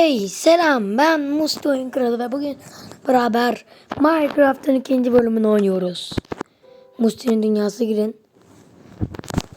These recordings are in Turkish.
Hey selam ben Musti Oyun Kralı ve bugün beraber Minecraft'ın ikinci bölümünü oynuyoruz. Musti'nin dünyası girin.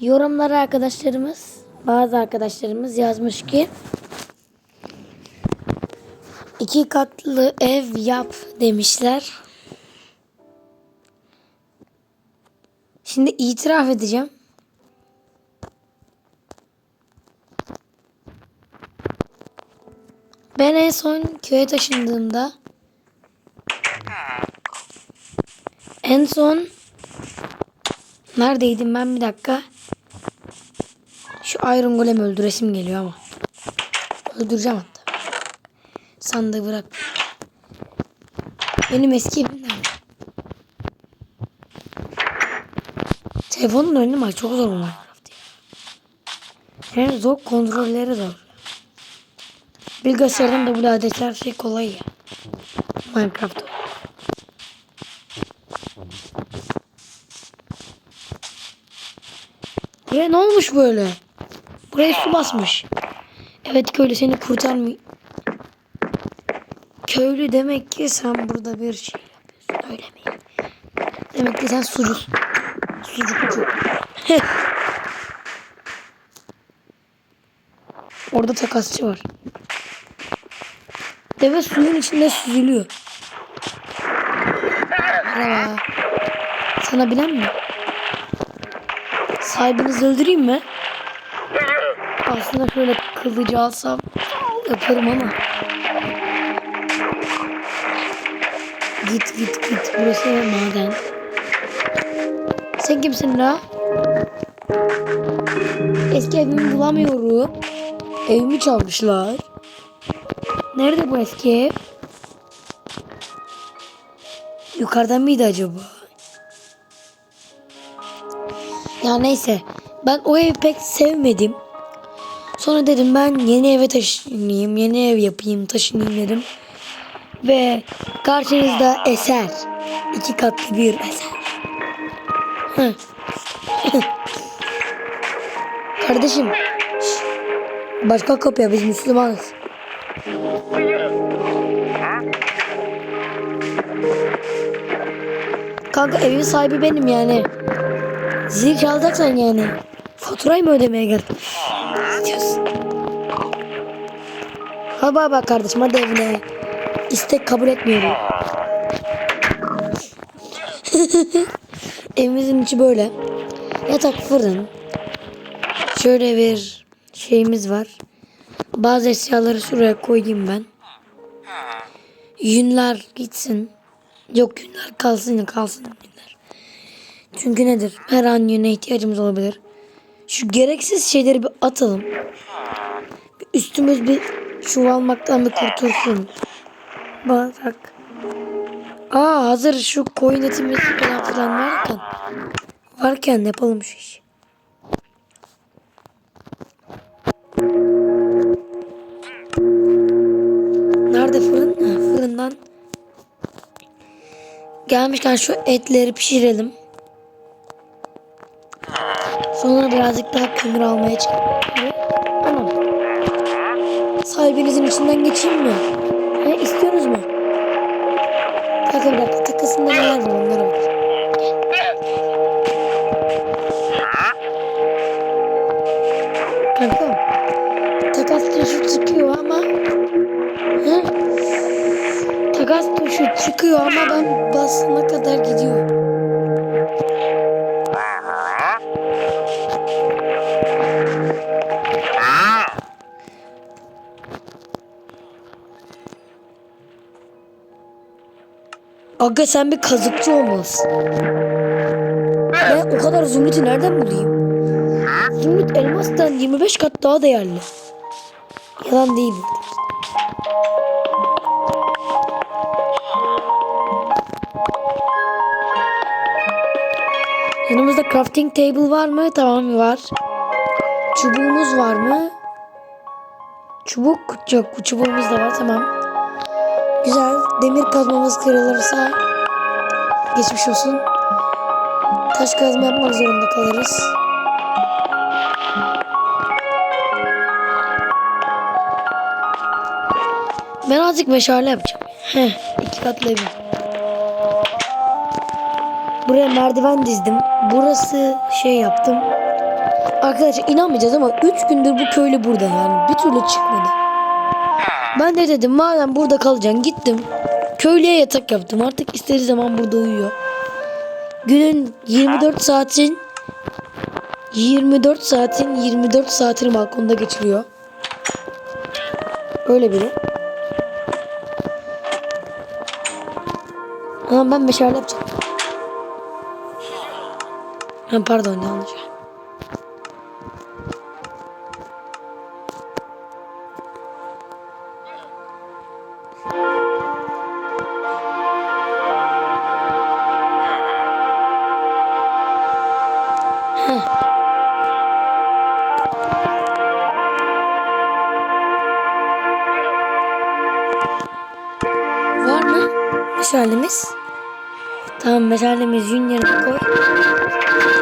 Yorumlara arkadaşlarımız bazı arkadaşlarımız yazmış ki iki katlı ev yap demişler. Şimdi itiraf edeceğim. Ben en son köye taşındığımda en son neredeydim ben bir dakika? Şu Iron Golem öldüresim geliyor ama. Öldüreceğim hatta. Sandığı bırak. Benim eski evim nerede? telefonun önüne bak çok zor bu Minecraft ya. Yani zor kontrolleri zor Bilgisayardan da bu adet her şey kolay ya. Minecraft. Buraya ne olmuş böyle? Buraya su basmış. Evet köylü seni kurtarmıyor. Köylü demek ki sen burada bir şey yapıyorsun öyle mi? Demek ki sen sucusun. Sucukçu. Orada takasçı var. Deve suyun içinde süzülüyor. Merhaba. Sana bilen mi? Sahibinizi öldüreyim mi? Aslında şöyle kılıcı alsam yaparım ama. Git git git. Burası maden. Sen kimsin la? Eski evimi bulamıyorum. Evimi çalmışlar. Nerede bu eski ev? Yukarıdan mıydı acaba? Ya neyse. Ben o evi pek sevmedim. Sonra dedim ben yeni eve taşınayım. Yeni ev yapayım taşınayım dedim. Ve karşınızda eser. iki katlı bir eser. Kardeşim. Başka kapıya biz Müslümanız. Kanka evin sahibi benim yani. Zil çalacaksan yani. Faturayı mı ödemeye geldin? İstiyorsun. Hadi bak bak kardeşim hadi evine. İstek kabul etmiyorum. Evimizin içi böyle. Yatak fırın. Şöyle bir şeyimiz var. Bazı eşyaları şuraya koyayım ben. Yünler gitsin. Yok yünler kalsın kalsın yünler. Çünkü nedir? Her an yüne ihtiyacımız olabilir. Şu gereksiz şeyleri bir atalım. Bir üstümüz bir çuvalmaktan bir kurtulsun. Bak. Aa hazır şu koyun etimiz falan filan varken. Varken yapalım şu işi. Gelmişken şu etleri pişirelim. Sonra birazcık daha kömür almaya çıkalım. Sahibinizin içinden geçeyim mi? He, istiyorsunuz mu? Bakın bir dakika takasında neler var onlara bak. Tuşu çıkıyor ama ben basına kadar gidiyor. Aga sen bir kazıkçı olmalısın. Ben o kadar zümrütü nereden bulayım? Zümrüt elmastan 25 kat daha değerli. Yalan değil. Crafting table var mı? Tamam var. Çubuğumuz var mı? Çubuk yok. Çubuğumuz da var. Tamam. Güzel. Demir kazmamız kırılırsa geçmiş olsun. Taş kazma yapmak zorunda kalırız. Ben azıcık meşale yapacağım. Heh, iki katlı evim. Buraya merdiven dizdim. Burası şey yaptım. Arkadaşlar inanmayacağız ama 3 gündür bu köylü burada yani. Bir türlü çıkmadı. Ben de dedim madem burada kalacaksın gittim. Köylüye yatak yaptım. Artık istediği zaman burada uyuyor. Günün 24 saatin 24 saatin 24 saatini balkonda geçiriyor. Öyle biri. Ama ben meşale yapacağım. Ha, pardon yanlış. Var mı meşalemiz? Meşalemiz yün yerine koy.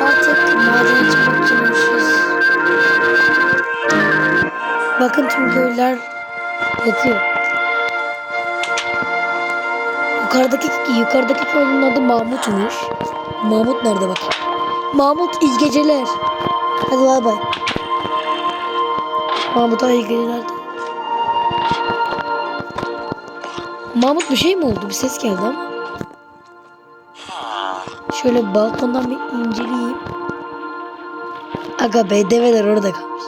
Artık madene çıkmak için uğraşıyoruz. Bakın tüm köylüler yatıyor. Yukarıdaki yukarıdaki köylünün adı Mahmut'muş. Mahmut nerede bak? Mahmut iyi geceler. Hadi bay bay. Mahmut'a iyi geceler. Mahmut bir şey mi oldu? Bir ses geldi ama. Şöyle balkondan bir inceleyeyim. Aga be develer orada kalmış.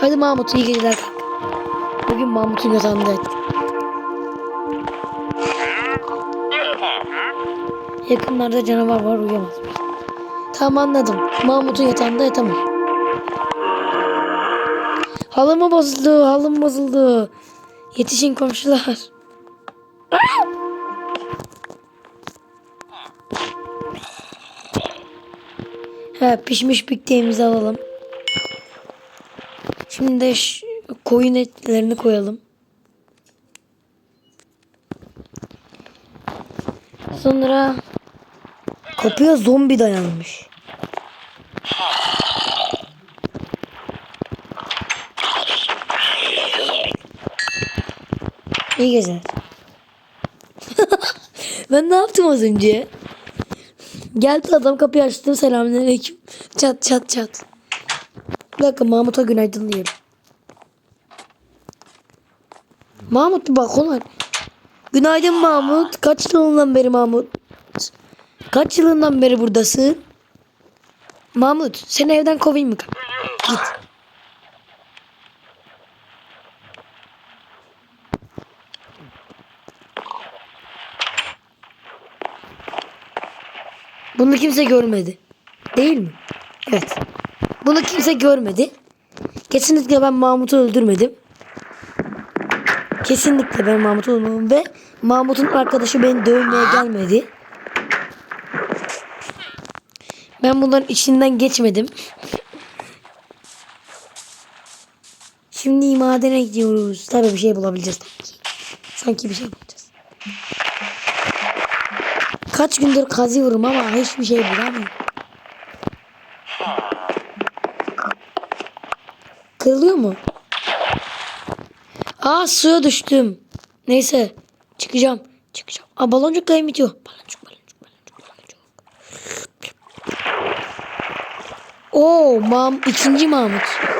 Hadi Mahmut iyi geceler kanka. Bugün Mahmut'un yatağında yattık. Yakınlarda canavar var uyuyamazmış. Tamam anladım. Mahmut'un yatağında yatamam. Halımı bozuldu, halım bozuldu. Yetişin komşular. He, pişmiş bükteğimizi alalım. Şimdi de koyun etlerini koyalım. Sonra kapıya zombi dayanmış. İyi geceler. ben ne yaptım az önce? Geldi adam kapıyı açtı. Selamünaleyküm. Çat çat çat. Bir dakika Mahmut'a günaydın diyelim. Mahmut bir balkon var. Günaydın Mahmut. Kaç yılından beri Mahmut? Kaç yılından beri buradasın? Mahmut seni evden kovayım mı? Git. Bunu kimse görmedi. Değil mi? Evet. Bunu kimse görmedi. Kesinlikle ben Mahmut'u öldürmedim. Kesinlikle ben Mahmut'u öldürmedim ve Mahmut'un arkadaşı beni dövmeye gelmedi. Ben bunların içinden geçmedim. Şimdi madene gidiyoruz. Tabii bir şey bulabileceğiz sanki. Bir şey bulacağız. Kaç gündür kazıyorum ama hiçbir şey bulamıyorum. Kırılıyor mu? Aa suya düştüm. Neyse çıkacağım. Çıkacağım. Aa baloncuk kayım bitiyor. Baloncuk baloncuk baloncuk baloncuk. Oo mam ikinci Mahmut.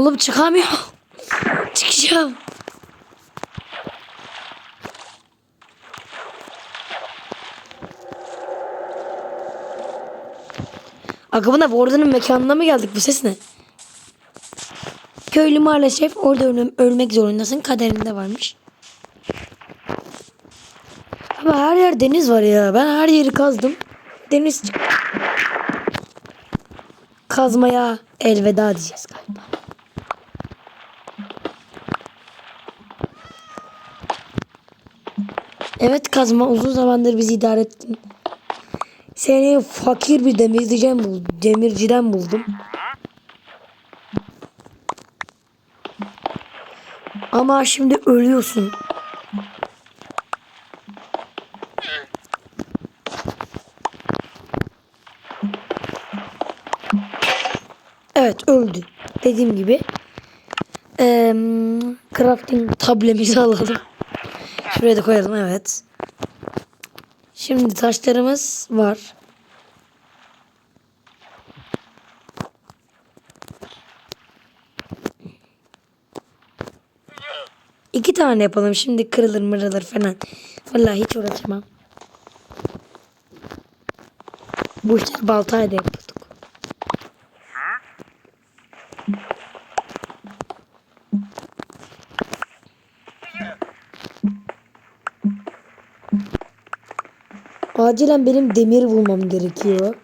Oğlum çıkamıyor. Çıkacağım. Aga buna Warden'ın mekanına mı geldik? Bu ses ne? Köylü maalesef orada ölüm, ölmek zorundasın. Kaderinde varmış. Ama her yer deniz var ya. Ben her yeri kazdım. Deniz Kazmaya elveda diyeceğiz galiba. Evet kazma uzun zamandır bizi idare ettin. Seni fakir bir demirciden buldum. Demirciden buldum. Ama şimdi ölüyorsun. Evet öldü. Dediğim gibi. Eee crafting tablemizi alalım. Şuraya da koyalım evet. Şimdi taşlarımız var. İki tane yapalım. Şimdi kırılır mırılır falan. Vallahi hiç uğraşamam. Bu işleri baltayla yapıyorduk. Acilen benim demir bulmam gerekiyor.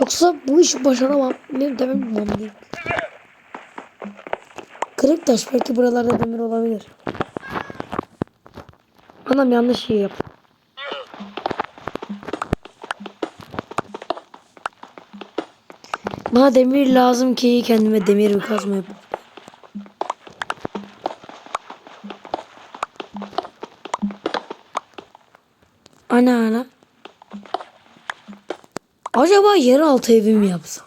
Yoksa bu işi başaramam. Benim demir bulmam gerekiyor. Kırık taş belki buralarda demir olabilir. Anam yanlış şey yap. Bana demir lazım ki kendime demir bir kazma yapayım. Ana ana. Acaba yeraltı evi mi yapsam?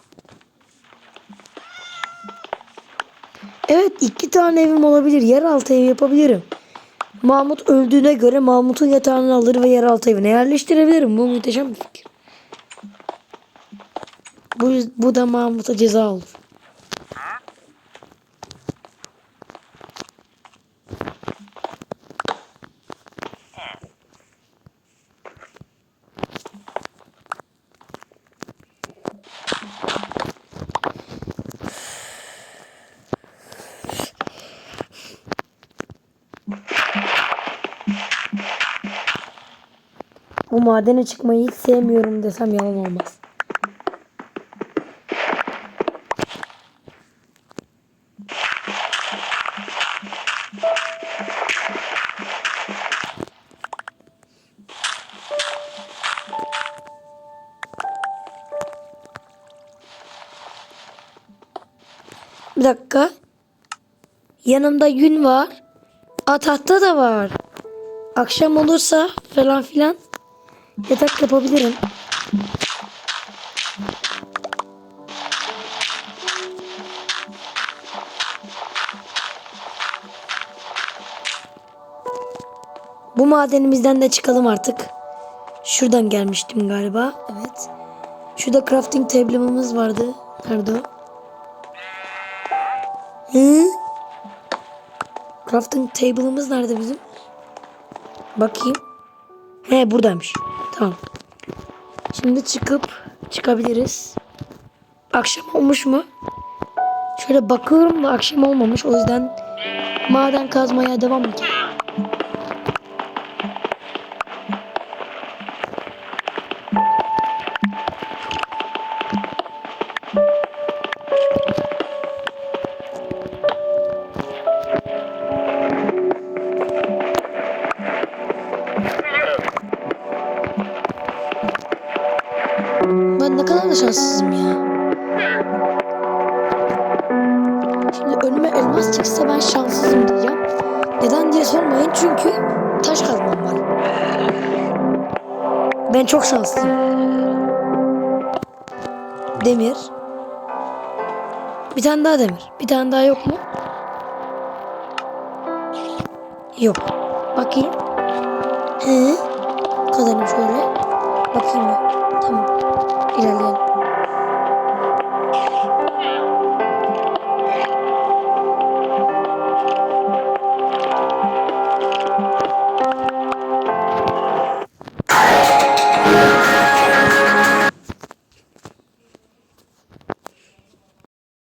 Evet iki tane evim olabilir. Yeraltı evi yapabilirim. Mahmut öldüğüne göre Mahmut'un yatağını alır ve yeraltı evine yerleştirebilirim. Bu muhteşem bir fikir. Bu, bu da Mahmut'a ceza olur. Madene çıkmayı hiç sevmiyorum desem yalan olmaz. Bir dakika. Yanımda yün var. Tahta da var. Akşam olursa falan filan yatak yapabilirim. Bu madenimizden de çıkalım artık. Şuradan gelmiştim galiba. Evet. Şurada crafting table'ımız vardı. Nerede o? Hı? Crafting table'ımız nerede bizim? Bakayım. He buradaymış. Tamam. Şimdi çıkıp çıkabiliriz. Akşam olmuş mu? Şöyle bakıyorum da akşam olmamış. O yüzden maden kazmaya devam edeceğim. Şanssızım ya. Şimdi önüme elmas çıksa ben şanssızım diyeceğim. Neden diye sormayın çünkü taş kazmam var. Ben çok şanslıyım. Demir. Bir tane daha demir. Bir tane daha yok mu? Yok. Bakayım. He. Kadarım şöyle. Bakayım ya. Tamam. 一个。